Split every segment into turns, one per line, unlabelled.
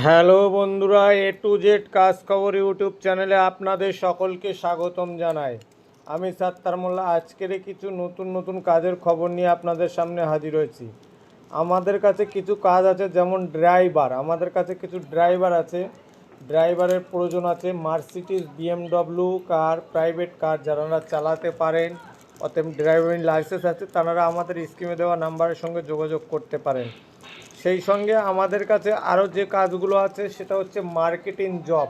Hello বন্ধুরা এ to Z কাজ খবর ইউটিউব চ্যানেলে আপনাদের সকলকে স্বাগতম জানাই। আমি সাত্তার মোল্লা, আজকের কিছু নতুন নতুন কাজের খবর নিয়ে আপনাদের সামনে হাজির হয়েছি। আমাদের কাছে কিছু কাজ আছে যেমন ড্রাইভার, আমাদের কাছে কিছু ড্রাইভার আছে। ড্রাইভারের প্রয়োজন আছে Mercedes, BMW car, private car যারা চালাতে পারেন, অতএব ড্রাইভিং লাইসেন্স আছে, তারা আমাদের স্কিমে দেওয়া নাম্বারের সঙ্গে যোগাযোগ করতে পারেন। সেই সঙ্গে আমাদের কাছে আরও যে কাজগুলো আছে সেটা হচ্ছে মার্কেটিং জব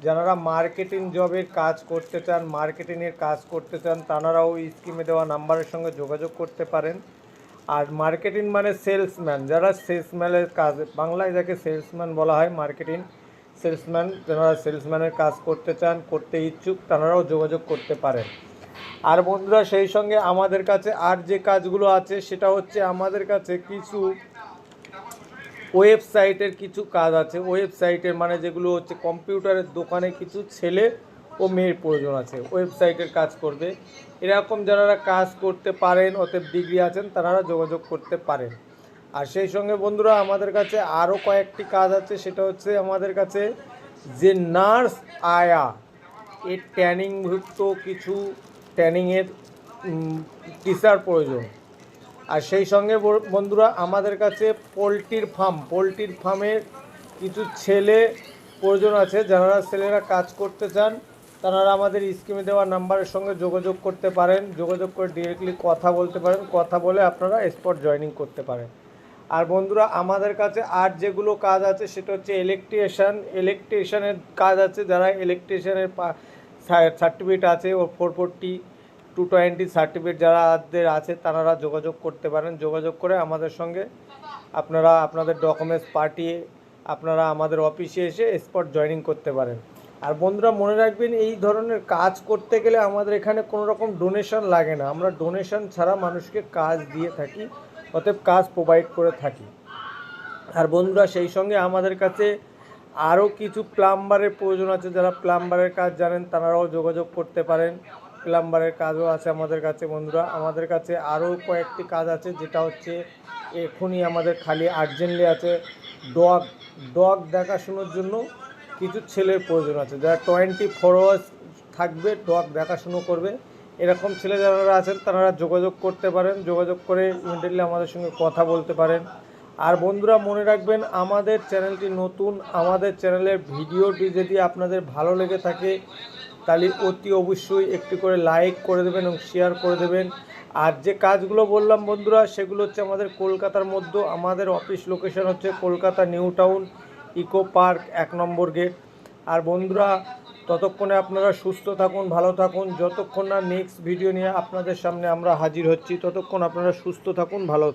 যারা মার্কেটিং জবের কাজ করতে চান মার্কেটিংয়ের কাজ করতে চান, তারাও ওই স্কিমে দেওয়া নাম্বারের সঙ্গে যোগাযোগ করতে পারেন। আর মার্কেটিং মানে সেলসম্যান যারা সেলসম্যানের কাজ, বাংলায় যাকে সেলসম্যান বলা হয় মার্কেটিং সেলসম্যান যারা সেলসম্যানের কাজ করতে চান, করতে ইচ্ছুক, তারাও যোগাযোগ করতে পারেন। আর বন্ধুরা, সেই সঙ্গে আমাদের কাছে আর যে কাজগুলো আছে, সেটা হচ্ছে আমাদের কাছে কিছু ওয়েবসাইটের কিছু কাজ আছে। ওয়েবসাইটের মানে যেগুলো হচ্ছে কম্পিউটারের দোকানে কিছু ছেলে ও মেয়ের প্রয়োজন আছে। ওয়েবসাইটের কাজ করবে। এরকম যারা কাজ করতে পারেন, অতএব ডিগ্রি আছেন, তারা যোগাযোগ করতে পারেন। আর সেই সঙ্গে বন্ধুরা, আমাদের কাছে আরও কয়েকটি কাজ আছে। সেটা হচ্ছে আমাদের কাছে যে নার্স আয়া, এর ট্যানিংভুক্ত কিছু ট্যানিংয়ের টিচার প্রয়োজন। আর সেই সঙ্গে বন্ধুরা, আমাদের কাছে পোলট্রির ফার্ম, পোলট্রির ফার্মের কিছু ছেলে প্রয়োজন আছে। যারা ছেলেরা কাজ করতে চান, তারা আমাদের স্কিমে দেওয়া নাম্বারের সঙ্গে যোগাযোগ করতে পারেন। যোগাযোগ করে ডিরেক্টলি কথা বলতে পারেন। কথা বলে আপনারা স্পট জয়েনিং করতে পারেন। আর বন্ধুরা, আমাদের কাছে আর যেগুলো কাজ আছে, সেটা হচ্ছে ইলেকট্রিশিয়ান ইলেকট্রিশিয়ানের কাজ আছে। যারা ইলেকট্রিশিয়ানের সার্টিফিকেট আছে, ও four forty two twenty certificate যারাদের আছে, তারা যোগাযোগ করতে পারেন। যোগাযোগ করে আমাদের সঙ্গে আপনারা আপনাদের ডকুমেন্টস পাঠিয়ে আপনারা আমাদের অফিসে এসে স্পট জয়েনিং করতে পারেন। আর বন্ধুরা, মনে রাখবেন, এই ধরনের কাজ করতে গেলে আমাদের এখানে কোনো রকম ডোনেশন লাগে না। আমরা ডোনেশন ছাড়া মানুষকে কাজ দিয়ে থাকি, অতএব কাজ প্রোভাইড করে থাকি। আর বন্ধুরা, সেই সঙ্গে আমাদের কাছে আরও কিছু প্লাম্বারের প্রয়োজন আছে। যারা প্লাম্বারের কাজ জানেন, তারাও যোগাযোগ করতে পারেন। প্লাম্বারের কাজও আছে আমাদের কাছে, বন্ধুরা। আমাদের কাছে আরও কয়েকটি কাজ আছে, যেটা হচ্ছে এখনই আমাদের খালি আর্জেন্টলি আছে। ডগ ডগ দেখাশোনার জন্য কিছু ছেলের প্রয়োজন আছে। যারা টোয়েন্টি ফোর আওয়ার্স থাকবে ডগ দেখাশুনো করবে। এরকম ছেলে যারা আছেন, তারা যোগাযোগ করতে পারেন। যোগাযোগ করে ইমিডিয়েটলি আমাদের সঙ্গে কথা বলতে পারেন। আর বন্ধুরা, মনে রাখবেন, আমাদের চ্যানেলটি নতুন, আমাদের চ্যানেলের ভিডিওটি যদি আপনাদের ভালো লেগে থাকে তাহলে অতি অবশ্যই একটি করে লাইক করে দেবেন এবং শেয়ার করে দেবেন। আর যে কাজগুলো বললাম বন্ধুরা, সেগুলো হচ্ছে আমাদের কলকাতার মধ্যে, আমাদের অফিস লোকেশন হচ্ছে Kolkata New Town Eco Park এক নম্বর গেট আর বন্ধুরা, ততক্ষণে আপনারা সুস্থ থাকুন, ভালো থাকুন। যতক্ষণ না নেক্সট ভিডিও নিয়ে আপনাদের সামনে আমরা হাজির হচ্ছি, ততক্ষণ আপনারা সুস্থ থাকুন, ভালো